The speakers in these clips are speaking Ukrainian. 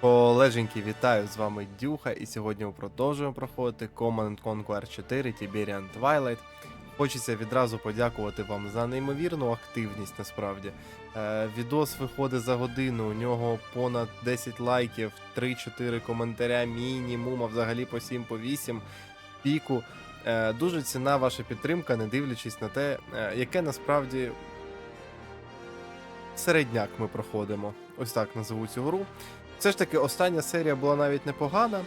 Колеженьки, вітаю з вами Дюха, і сьогодні ми продовжуємо проходити Command Conquer 4 Tiberian Twilight. Хочеться відразу подякувати вам за неймовірну активність насправді. Е, відос виходить за годину, у нього понад 10 лайків, 3-4 коментаря мінімум, а взагалі по 7 по 8 піку. Е, дуже ціна ваша підтримка, не дивлячись на те, е, яке насправді середняк ми проходимо. Ось так назову цю гру. Все ж таки, остання серія була навіть непогана.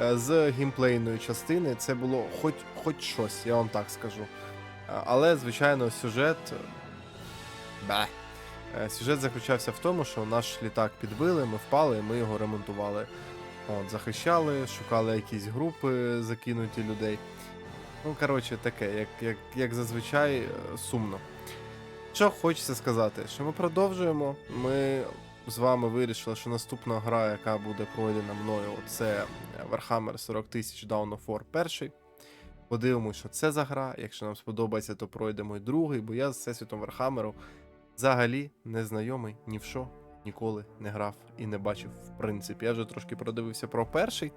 Е, З геймплейної частини це було хоч, хоч щось, я вам так скажу. Е, Але, звичайно, сюжет. е, Бе. Сюжет заключався в тому, що наш літак підбили, ми впали, ми його ремонтували. От, захищали, шукали якісь групи, закинуті людей. Ну, коротше, таке, як, як, як зазвичай, сумно. Що хочеться сказати, що ми продовжуємо. Ми з вами вирішили, що наступна гра, яка буде пройдена мною, це Warhammer 40 тисяч Dawn of War перший. Подивимось, що це за гра. Якщо нам сподобається, то пройдемо і другий, бо я з Всесвітом Вархамеру взагалі не знайомий ні в що, ніколи не грав і не бачив, в принципі. Я вже трошки продивився про перший.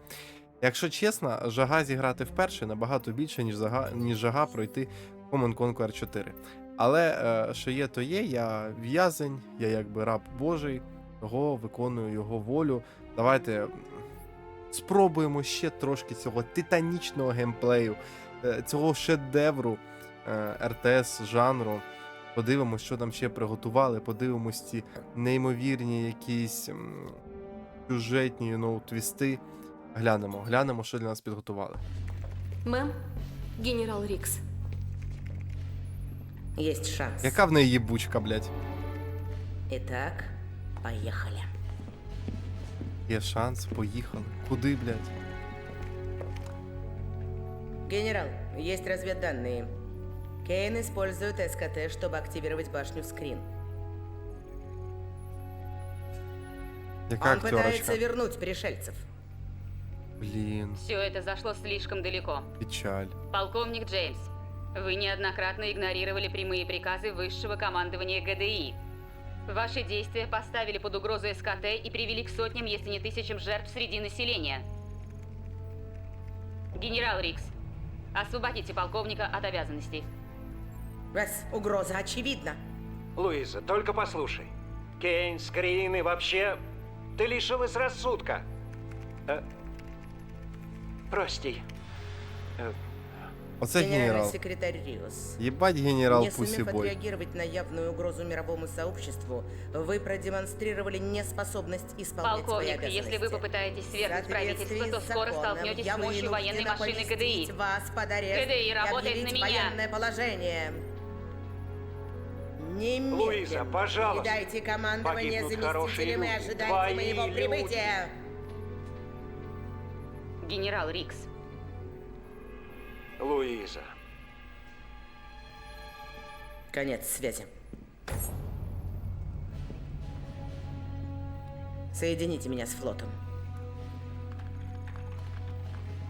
Якщо чесно, жага зіграти в перший набагато більше, ніж жага, ніж жага пройти Command Conquer 4. Але е, що є, то є, я в'язень, я якби раб Божий, того виконую його волю. Давайте спробуємо ще трошки цього титанічного геймплею, е, цього шедевру е, РТС жанру. Подивимось, що там ще приготували, подивимось ці неймовірні якісь сюжетні ну, твісти. Глянемо, глянемо, що для нас підготували. Мэм, генерал Рикс. Есть шанс. Яка в неї їбучка, блядь? Итак, поехали. Є шанс, поїхали. Куди, блядь? Генерал, есть разведданные. Кейн использует СКТ, чтобы активировать башню скрин. Яка Он пытается актерочка? вернуть пришельцев. Блін, Все это зашло слишком далеко. печаль. Полковник Джеймс, вы неоднократно игнорировали прямые приказы высшего командования ГДИ. Ваши действия поставили под угрозу СКТ и привели к сотням, если не тысячам жертв среди населения. Генерал Рикс, освободите полковника от обязанностей. Раз, угроза очевидна. Луиза, только послушай. Кейн, Скрин и вообще... Ты лишилась рассудка. Э, прости. Э, Оце Генеральный генерал. секретарь Риос. Єбать генерал Не сумев Бой. отреагировать на явную угрозу мировому сообществу, вы продемонстрировали неспособность исполнять свои Полковник, обязанности. если вы попытаетесь свергнуть правительство, то скоро столкнетесь с мощью военной машины ГДИ. вас под арест ГДИ и работает на меня. военное положение. Немедленно Луиза, пожалуйста. передайте командование Погибнут хорошие заместителям и люди, ожидайте твои моего люди. прибытия. Генерал Рикс, Луиза. Конец связи. Соедините меня с флотом.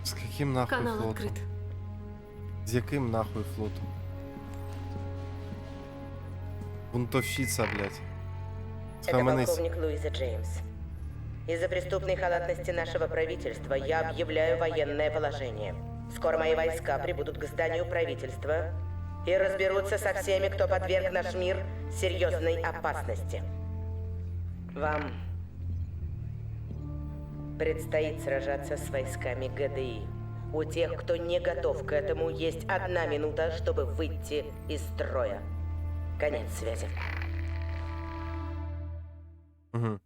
З яким нахуй Канал флотом? открыт. З яким нахуй флотом? Бунтовщиця, блядь. Это Схаменись. полковник Луиза Джеймс. Из-за преступной халатности нашего правительства я объявляю военное положение. Скоро мои войска прибудут к зданию правительства и разберутся со всеми, кто подверг наш мир серьезной опасности. Вам предстоит сражаться с войсками ГДИ. У тех, кто не готов к этому, есть одна минута, чтобы выйти из строя. Конец связи. Угу.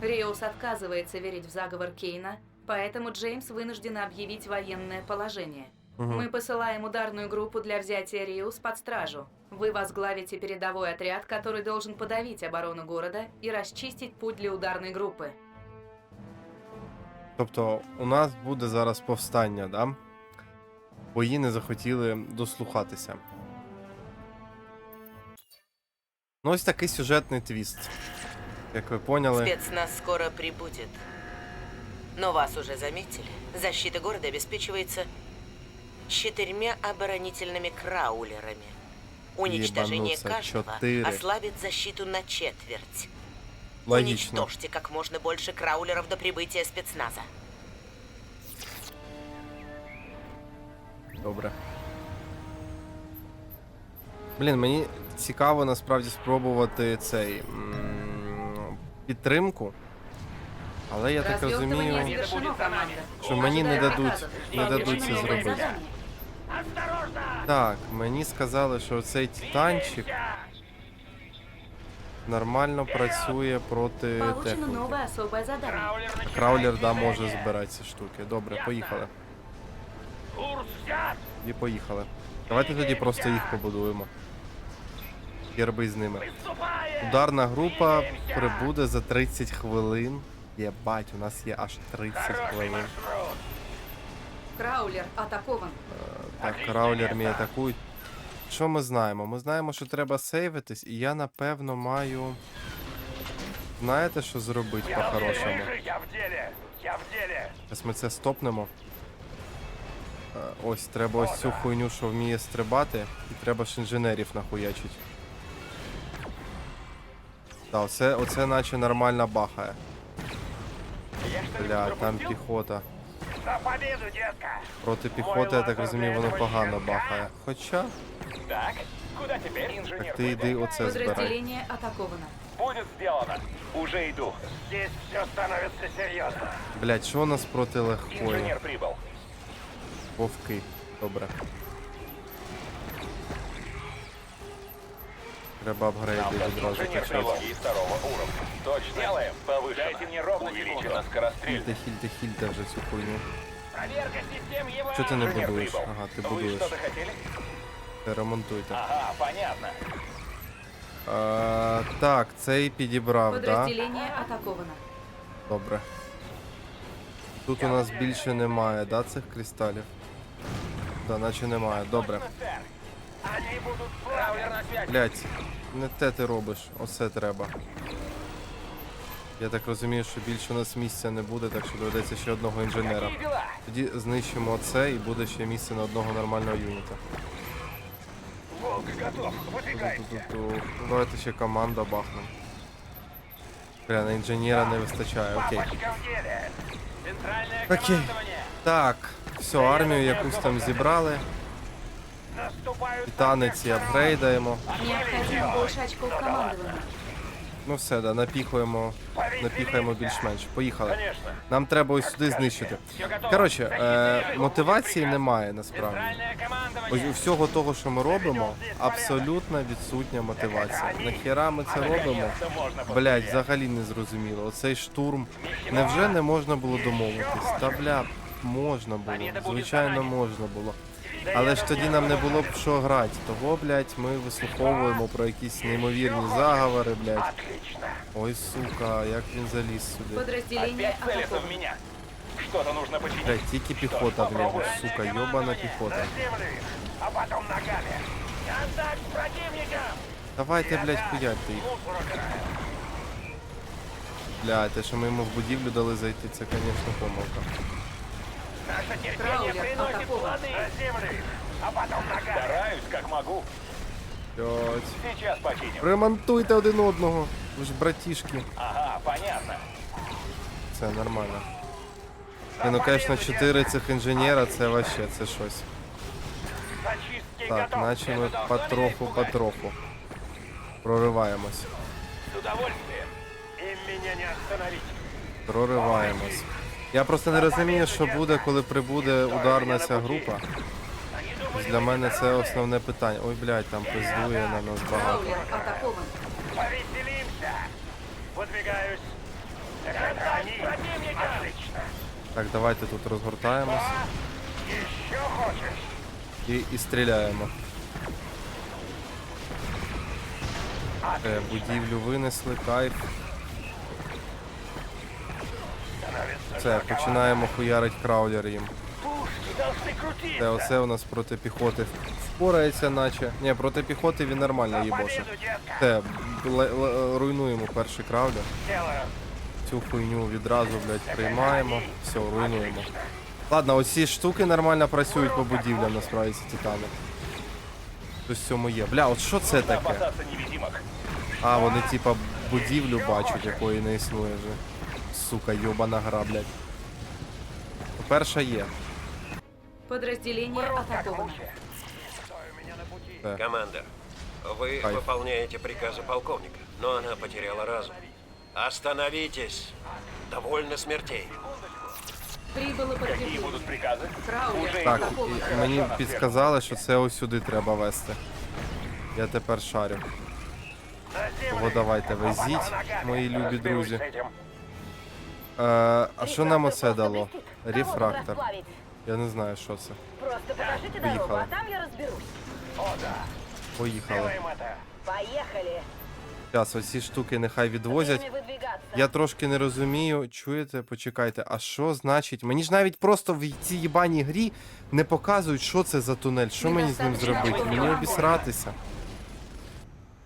Риус отказывается верить в заговор Кейна, поэтому Джеймс вынужден объявить военное положение. Угу. Мы посылаем ударную группу для взятия Риус под стражу. Вы возглавите передовой отряд, который должен подавить оборону города и расчистить путь для ударной группы. Тобто, у нас буде зараз повстання, да? Бої не захотіли дослухатися. Ну, ось такий сюжетний твіст. Як ви поняли. Спецназ скоро прибудет. Но вас уже заметили. Защита города обеспечивается четырьмя оборонительными краулерами. Уничтожение Ебануться, каждого четыре. ослабит защиту на четверть. Логично. Уничтожьте как можно больше краулеров до прибытия спецназа. Добре. Блін, мені цікаво насправді спробувати цей м, підтримку. Але я так розумію, завершено, команда. що мені не дадуть, не дадуть це зробити. Так, мені сказали, що цей титанчик нормально працює проти Получено техніки. новое особое задание. Краулер, да, може збирати ці штуки. Добре, поїхали. І поїхали. Давайте тоді просто їх побудуємо. Херби з ними. Ударна група прибуде за 30 хвилин. Єбать, у нас є аж 30 хвилин. Краулер атакован. Так, краулер мій атакують. Що ми знаємо? Ми знаємо, що треба сейвитись, і я напевно маю. Знаєте, що зробити по-хорошому? Я в деле! Я в деле! Зараз ми це стопнемо. Е, Ось, треба ось цю хуйню, що вміє стрибати, і треба ж інженерів нахуячить. Так, оце, оце наче нормально бахає. Бля, там піхота. За победу, детка! Проти піхоти, я так розумію, воно погано бахає. Хоча, Так, куда теперь? Инженер так ти йди оце збирай. Подразделение атаковано. Будет сделано. Уже иду. Здесь все становится серьезно. Блять, що у нас проти легкої? Инженер прибыл. Вовки. Добре. Треба апгрейди відразу качати. второго уровня. Точно. Делаем. Повыше. Дайте мне ровно Увеличена скорострельность. Хільте, хільте, хільте вже цю хуйню. Проверка систем его. Що ти не Инженер будуєш? прибыл. Ага, ти Вы будуєш. что-то хотели? Ти ремонтуйте. Ага, понятно. А, так, цей підібрав, да? Подразделение атаковано. Добре. Тут у нас більше немає, да, цих кристалів? Да, наче немає. Добре. Сэр, Блять, не те ти робиш, оце треба. Я так розумію, що більше у нас місця не буде, так що доведеться ще одного інженера. Тоді знищимо це і буде ще місце на одного нормального юніта. Ну, Давайте ще команда бахнем. Бля, на інженера не вистачає, окей. Окей. Так, все, армію якусь там зібрали. Титани ці апгрейдаємо. Необходимо больше очков командования. Ну все, да, напіхуємо, напіхаємо більш-менш. Поїхали. Нам треба ось сюди знищити. Коротше, е, мотивації немає насправді. Ось у всього того, що ми робимо, абсолютно відсутня мотивація. Нахіра ми це робимо? Блять, взагалі не зрозуміло. Оцей штурм. Невже не можна було домовитись? Та бля, можна було. Звичайно, можна було. Але ж тоді нам не було б що грати. Того, блять, ми вислуховуємо про якісь неймовірні заговори, блять. Ой, сука, як він заліз сюди. Подразделение Опять целятся в атаковано. меня. Что-то нужно починить. Блять, тільки піхота вліво, сука, йобана піхота. Землю их, а потом ногами. Контакт с противником! Давайте, блять, хуярте їх. Бля, те, що ми йому в будівлю дали зайти, це, звісно, помилка. Наше терпение приносит атакован. плоды. На землю а потом ногами. Стараюсь, как могу. Блять. Сейчас починим. Ремонтуйте один одного. Ви ж братішки. Ага, понятно. Це нормально. Ні, ну, звісно, чотири цих інженера це вообще, це щось. Зачистки Так, готов. наче ми Это должно потроху, испугать. потроху. Прориваємось. С удовольствием. Им меня не остановить. Прориваємось. Я просто не розумію, що буде, коли прибуде ударна ця група. Для мене це основне питання. Ой, блядь, там пиздує на нас багато. Так, давайте тут розгортаємось і, і стріляємо. Е, будівлю винесли, кайф. Все, починаємо хуярить краулер їм. Це оце у нас проти піхоти впорається, наче. Ні, проти піхоти він нормально їбоше. Л- руйнуємо перший краулер. Цю хуйню відразу, блядь, приймаємо. Все, руйнуємо. Ладно, оці штуки нормально працюють по будівлям, насправді ці титани. Щось в цьому є. Бля, от що це таке? А, вони типа будівлю бачать, якої не існує вже Сука, йобана гра, блядь. Перша є. Подразделение атаковано. Все. Командир, вы Кайф. выполняете приказы полковника, но она потеряла разум. Остановитесь! Довольно смертей. Прибыло подкрепление. Краулер Так, атакован. і мені підказали, що це ось сюди треба вести. Я тепер шарю. Того давайте везіть, мої любі друзі. Е, а що нам оце дало? Рефрактор. Я не знаю, що це. Просто покажите Поїхали. там я разберусь. Поїхали. Поехали. Зараз оці штуки нехай відвозять. Я трошки не розумію, чуєте, почекайте, а що значить? Мені ж навіть просто в цій їбаній грі не показують, що це за тунель, що мені з ним зробити? Мені обісратися.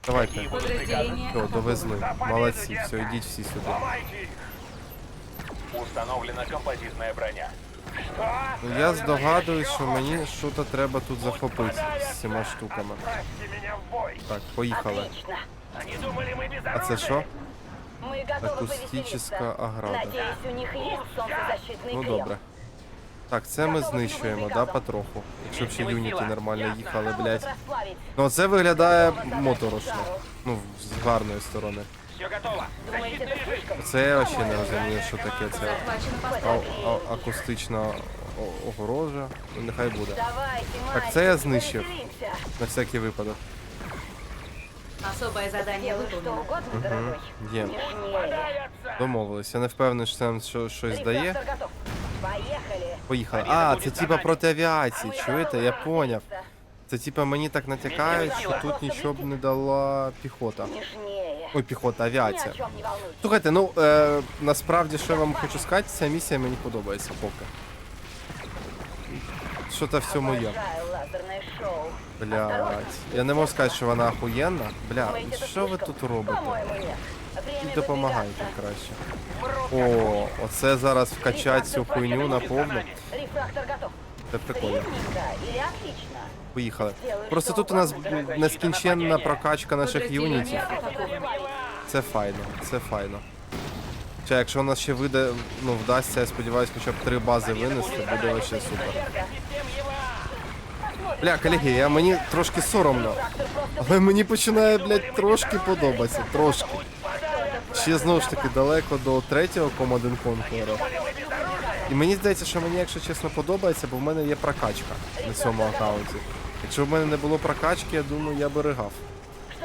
Давайте. Все, довезли. Молодці, все, йдіть всі сюди. Установлена композитная броня. Ну, я здогадуюсь, що мені щось треба тут захопити з цими штуками. Бросьте меня в бой! Так, поїхали. Отлично. Они думали, мы безоружны. А це що? Мы готовы Акустическая повеселиться. ограда. Надеюсь, у них есть солнцезащитный Ну крем. добре. Так, це ми знищуємо, да, потроху. Якщо б ще юніті нормально їхали, Кого блядь. тут расплавить? Ну це виглядає моторошно. Ну, з гарної сторони. Все готово. Це я ще не розумію, що таке це. захвачено А, а, акустична о- огорожа. Ну, нехай буде. Давайте, Так, це я знищив. На всякий випадок. Особое задание Делай что выполнено. угодно, дорогой. Є. Домовились. Я не впевнений, що там що- щось дає. Рефлектор готов. Поехали. Поїхали. А, це типа проти авіації, чуєте? Я поняв. Це типа мені так натякають, що тут нічого б не дала піхота. Нежнее. Ой, піхота, авіація. Слухайте, ну е, насправді, що я вам хочу сказати, ця місія мені подобається поки. Що то в цьому є. Обожаю лазерное шоу. Блять. Я не можу сказати, що вона охуєнна. Бля, що ви тут робите? І допомагайте краще. О, оце зараз вкачать цю хуйню на повну. Це прикольно. Поїхали. Просто тут у нас нескінченна прокачка наших юнітів. Це файно, це файно. Чи якщо у нас ще вийде, ну вдасться, я сподіваюся, хоча б три бази винести, буде вообще супер. Бля, колеги, я мені трошки соромно. Але мені починає, блядь, трошки подобатися. Трошки. Ще знову ж таки далеко до третього Command Conqueror. І мені здається, що мені, якщо чесно, подобається, бо в мене є прокачка на цьому аккаунті. Якщо в мене не було прокачки, я думаю, я би ригав.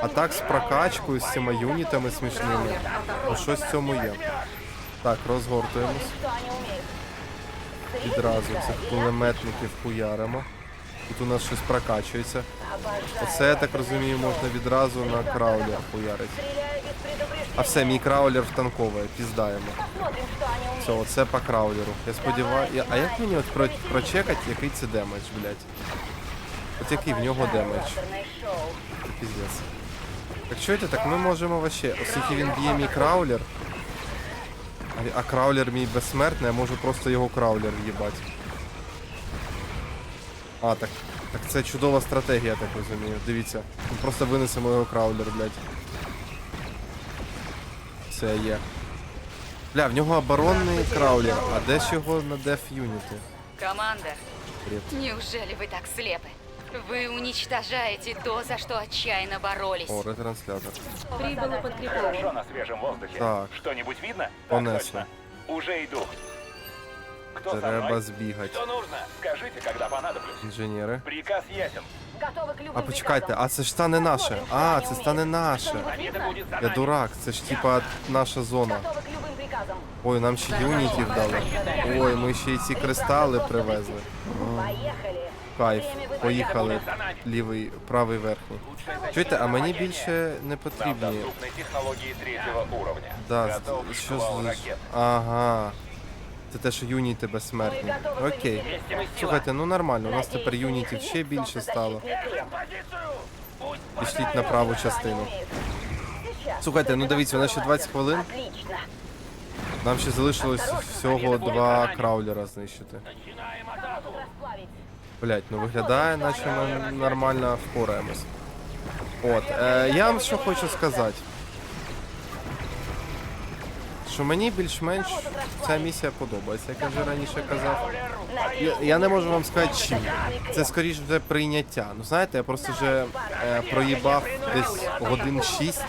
А так з прокачкою, з цими юнітами смішними, ну щось в цьому є. Так, розгортуємось. Відразу цих кулеметників хуяримо. Тут у нас щось прокачується. Оце, я так розумію, можна відразу на краулер хуярити. А все, мій краулер втанковує, піздаємо. Все, оце по краулеру. Я сподіваюся. А як мені от прочекати, який це демедж, блядь? От який в нього демедж? Піздець. Так чуєте, так ми можемо вообще, оскільки він б'є мій краулер, а, а краулер мій безсмертний, я можу просто його краулер в'їбати. А, так. Так це чудова стратегія, я так розумію. Дивіться. Ми просто винесемо його краулер, блядь. Це є. Бля, в нього оборонний краулер, а де ж його на деф юніти? Команда, неужели вы так слепы? Вы уничтожаете то, за что отчаянно боролись. О, ретранслятор. Прибыло подкрепление. Хорошо на свежем воздухе. Так. Что-нибудь видно? Понесло. Так точно. Уже иду. Кто со Треба мной? збігати. Что нужно? Скажите, когда понадоблюсь. Інженери. Приказ ясен. Готовы к любым А почекайте, приказам. а це ж стане наше. А, це стане наше. Победа будет за Я нами. дурак, це ж типа наша зона. Готовы к любым приказам. Ой, нам ще юнітів дали. Ой, ми ще й ці кристали привезли. Поехали. Кайф, поїхали. Лівий, правий верхній. Чуєте, а мені більше не потрібні. уровня. Да, що з... Ага. Це те, що юніти безсмертні. Окей. Слухайте, ну нормально, у нас тепер юнітів ще більше стало. Пішліть на праву частину. Слухайте, ну дивіться, у нас ще 20 хвилин. Нам ще залишилось всього два краулера знищити. Блять, ну виглядає, наче ми нормально впораємось. От, е, я вам що хочу сказати. що мені більш-менш ця місія подобається, як я вже раніше казав. Я, я не можу вам сказати чим. Це скоріш вже прийняття. Ну знаєте, я просто вже е, проїбав десь годин 6.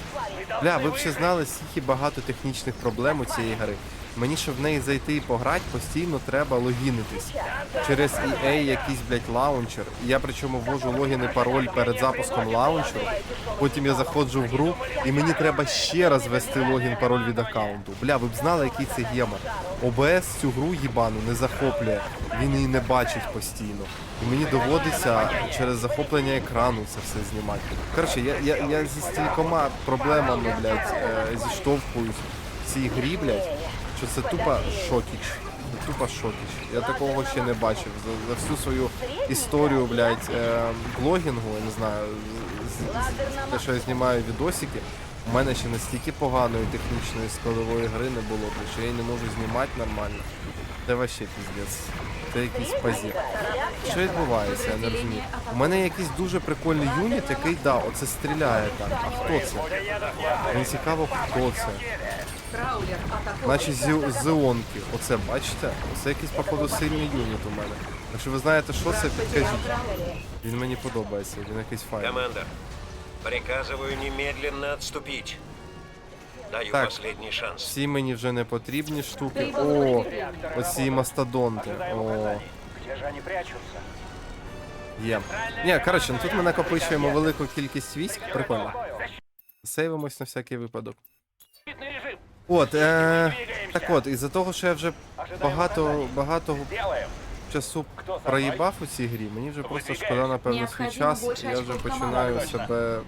Бля, ви б ще знали, скільки багато технічних проблем у цієї гри. Мені, щоб в неї зайти і пограти, постійно треба логінитись. Через EA якийсь, блядь, лаунчер. Я причому ввожу логін і пароль перед запуском лаунчеру. Потім я заходжу в гру, і мені треба ще раз ввести логін пароль від аккаунту. Бля, ви б знали, який це гемор. ОБС цю гру їбану не захоплює. Він її не бачить постійно. І мені доводиться через захоплення екрану це все знімати. Коротше, я, я, я зі стількома проблемами, блядь, е, зіштовхуюсь в цій грі, блядь, що це тупо шокіч. Це тупо шокіч. Я такого ще не бачив. За, за всю свою історію, блядь, е, блогінгу, я не знаю, з, з- те, що я знімаю відосики, у мене ще настільки поганої технічної складової гри не було, блядь, що я не можу знімати нормально. Це вообще піздець. Це якийсь позір. Що відбувається, я не розумію. У мене якийсь дуже прикольний юніт, який, да, оце стріляє так. А хто це? Мені цікаво, хто це. Краулер атакований. Наче зі- зеонки. Оце бачите? Оце якийсь, походу, сильний юніт у мене. Якщо ви знаєте, що це, підкажіть. Він мені подобається, він якийсь файний. Команда, приказываю немедленно отступить. Даю Так. последний шанс. Всі мені вже не потрібні штуки. О, оці мастодонти. О, Где же они прячутся? є. Ні, коротше, ну тут ми накопичуємо велику кількість військ. Прикольно. Сейвимось на всякий випадок. Защитный режим. От, е, так от, із-за того, що я вже багато, багато Делаем. часу проїбав у цій грі, мені вже просто шкода, напевно, свій Необхідно час. більше і Я вже очків починаю команди. себе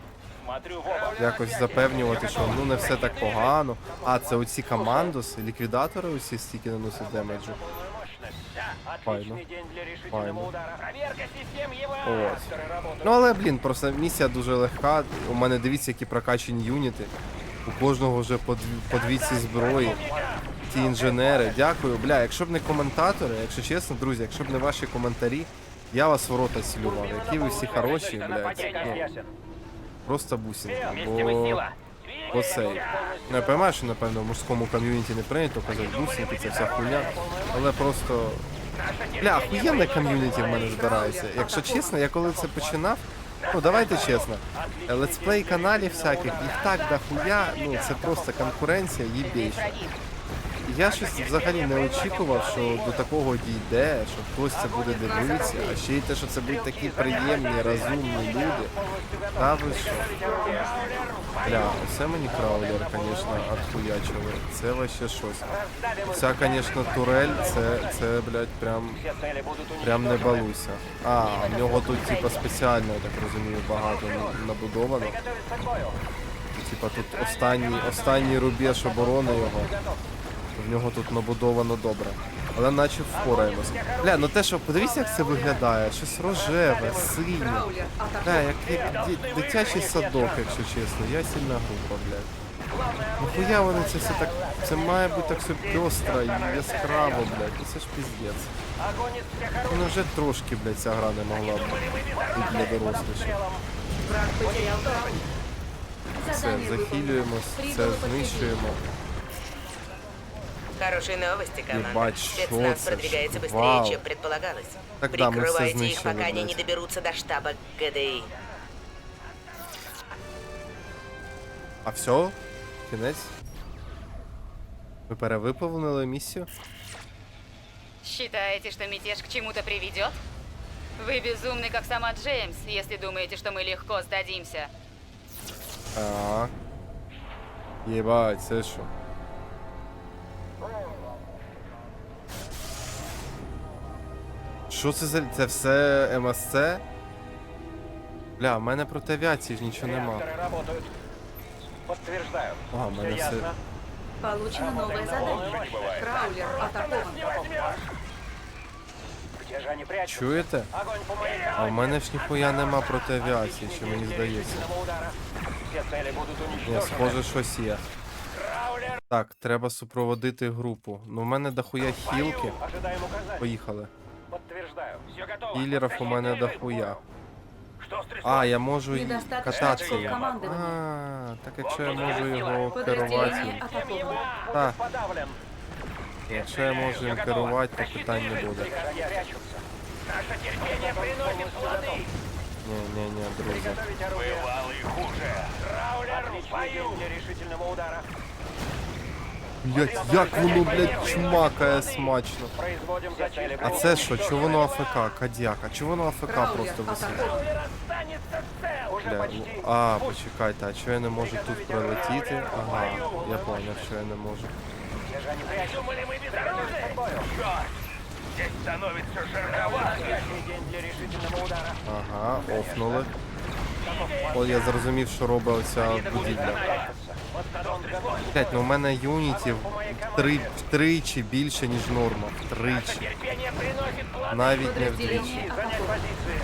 Смотрю в оба. якось запевнювати, що ну не все так погано. А, це оці командоси, ліквідатори усі стільки наносять демеджу. Мощность. Да, Файно. отличный день для решительного Файно. удара. Проверка систем его. От. Реакторы работают. Ну але, блін, просто місія дуже легка. У мене дивіться, які прокачані юніти. У кожного вже по, дві, по ці зброї. Ті інженери. Дякую. Бля, якщо б не коментатори, якщо чесно, друзі, якщо б не ваші коментарі, я вас в рота цілював. Які ви всі хороші, блядь. Ну, просто мы Бо оцей. Ну, я розумію, що, напевно, в мужському ком'юніті не прийнято казати бусинки, це вся хуйня. Але просто. Бля, охуєнне ком'юніті в мене збирається. Якщо чесно, я коли це починав, ну давайте чесно, летсплей каналів всяких, їх так дохуя, ну це просто конкуренція їбейша. Я щось взагалі не очікував, що до такого дійде, що хтось це буде дивитися, а ще й те, що це будуть такі приємні, розумні люди. Та ви що? Бля, оце мені краулер, звісно, отхуячили. Це вообще щось. Ця, звісно, турель, це, це, блядь, прям, прям не балуйся. А, в нього тут, типа, спеціально, я так розумію, багато набудовано. Типа тут останній, останній рубеж оборони його. В нього тут набудовано добре. Але наче впораємось. Бля, ну те, що подивіться, як це виглядає. Щось рожеве, синє. Бля, як, як дитячий садок, якщо чесно. Я сильна група, блядь. Нахуя вони це все так. Це має бути так все пестро і яскраво, блядь. Це ж піздець. Ну вже трошки, блядь, ця гра не могла б бути для дорослих. Все, захилюємось, це знищуємо. Хорошие новости, команда. Ебать, шо Спецназ це ж? продвигается быстрее, Вау. чем предполагалось. Так да, мы все Прикрывайте их, знищили, пока они не блядь. доберутся до штаба ГДИ. А все? Кінець? Ви перевиповнили місію? Считаете, что мятеж к чему-то приведет? Вы безумны, как сама Джеймс, если думаете, что мы легко сдадимся. Так. Єбать, це що? Що це за. Це все МСЦ? Бля, в мене проти авіації ж нічого нема. Реакторы работают. Подтверждаю. В мене все. ясно? Получено новое задание. Краулер атакован. Где же они прячутся? Чуєте? Огонь по моим А в мене ж ніхуя нема проти авіації, чи мені здається. Все цели будут Ні, уничтожены. схоже, щось є. Так, треба супроводити групу. Ну, в мене дохуя хілки. Ожидаем указаний. Поїхали. Подтверждаю. Все готово. Хілерів у мене Защитный режим. дохуя. Что стряслось? А, я можу і Недостаточно кататися. очков їм. командования. А, так якщо я можу його Подразделение керувати. атаковано. Так, Подавлен. якщо я можу їм керувати, то питань не буде. Приготовить прячутся. Наше терпение приносит плоды. Ні, ні, ні, друзі. Готовить оружие. Бывалый хуже. Траулер в бою. для решительного удара. Блять, як воно, блять, чмакає смачно. А це що? Чого воно АФК? Кадяк? А чого воно АФК просто висить? Бля, ну, а, почекайте, а чого я не можу тут пролетіти? Ага, я поняв, що я не можу. Ага, офнули. О, я зрозумів, що робить оця будівля. Мастодонт готов. Блять, ну у мене юнітів три, втричі більше, ніж норма. Втричі. Терпение приносит плоды. Навіть не втричі. Подразделение Занять атаковано. позиции.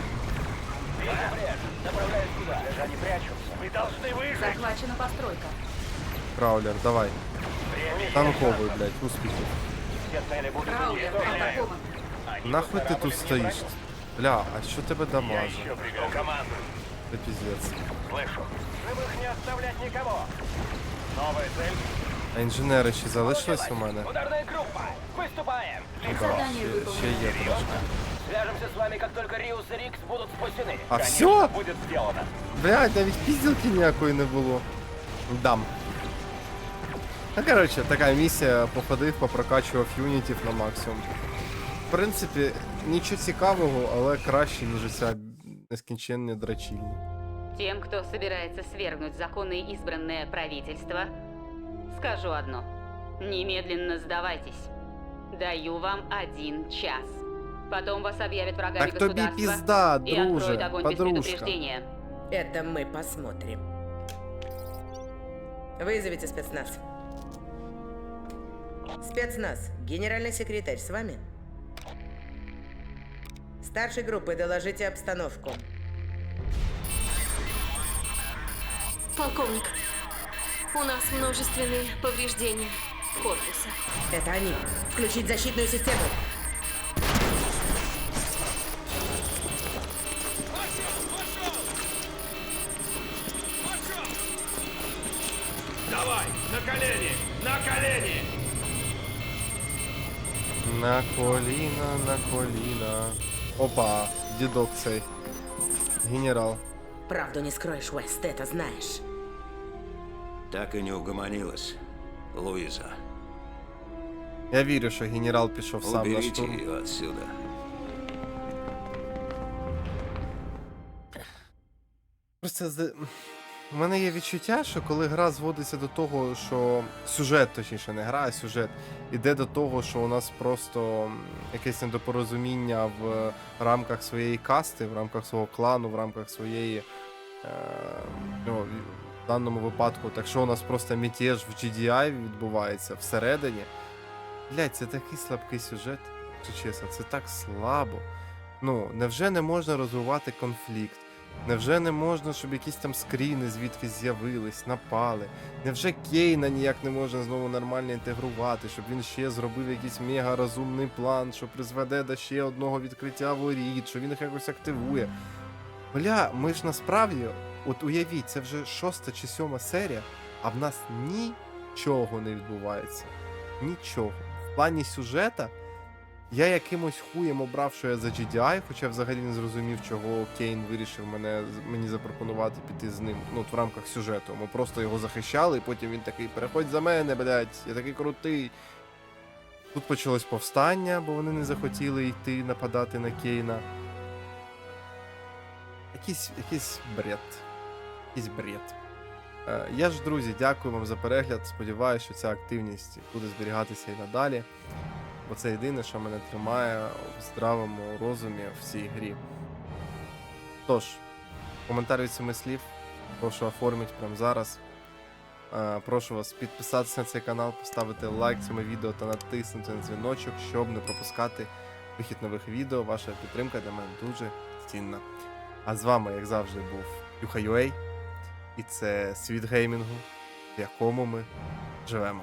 Вижу брешь. Направляюсь туда. Где же они прячутся? Мы должны выжить. Захвачена постройка. Краулер, давай. Танковий, блять, успіхів. Все цели будут Краулер уничтожены. атакован. Нахуй ти тут стоїш? Бля, а що тебе дамаже? Еще привел команду. Це піздець. Слышу. Живых не оставлять никого. Новая цель. А інженери ще залишились у мене? Ударная группа. Выступаем. Да, Задание ще, выполнено. ще є трошки. Свяжемся с вами, как только Риус и Рикс будут спасены. А Конечно, всё? будет сделано. Блядь, навіть пізділки ніякої не було. Дам. Ну, коротше, така місія, походив, попрокачував юнітів на максимум. В принципі, нічого цікавого, але краще, ніж ця нескінченні драчільні. Тем, кто собирается свергнуть законное избранное правительство, скажу одно. Немедленно сдавайтесь. Даю вам один час. Потом вас объявят врагами Так тобі государства пізда, и откроют друже, огонь без подружка. предупреждения. Это мы посмотрим. Вызовите спецназ. Спецназ. Генеральный секретарь с вами? Старшей группы доложите обстановку. Полковник, у нас множественные повреждения корпуса. Это они. Включить защитную систему. На коліна, на коліна. Опа, дідок цей. Генерал. Правду не скроешь, Уэст, ты это знаешь. Так и не угомонилась. Луиза, Я вірю, що генерал пішов сам на уберите штурм. ее отсюда. Просто з... у мене є відчуття, що коли гра зводиться до того, що сюжет, точніше, не гра, а сюжет, іде до того, що у нас просто якесь недопорозуміння в рамках своєї касти, в рамках свого клану, в рамках своєї. Е... Ну, в даному випадку, так що у нас просто мятеж в GDI відбувається всередині. Блять, це такий слабкий сюжет, якщо чесно, це так слабо. Ну, невже не можна розвивати конфлікт? Невже не можна, щоб якісь там скріни звідки з'явились, напали? Невже Кейна ніяк не можна знову нормально інтегрувати, щоб він ще зробив якийсь мега розумний план, що призведе до ще одного відкриття воріт, що він їх якось активує? Бля, ми ж насправді, от уявіть, це вже шоста чи сьома серія, а в нас нічого не відбувається. Нічого. В плані сюжета я якимось хуєм обрав, що я за GDI, хоча взагалі не зрозумів, чого Кейн вирішив мене, мені запропонувати піти з ним. Ну, от в рамках сюжету. Ми просто його захищали, і потім він такий: переходь за мене, блядь, я такий крутий. Тут почалось повстання, бо вони не захотіли йти нападати на Кейна. Якийсь, якийсь бред. Якийсь бред. Е, Я ж, друзі, дякую вам за перегляд. Сподіваюся, що ця активність буде зберігатися і надалі. Бо це єдине, що мене тримає в здравому розумі в цій грі. Тож, коментар від семи слів. Прошу оформити прямо зараз. Е, Прошу вас підписатися на цей канал, поставити лайк цьому відео та натиснути на дзвіночок, щоб не пропускати вихід нових відео. Ваша підтримка для мене дуже цінна. А з вами, як завжди, був Юха.ua. І це світ геймінгу, в якому ми живемо.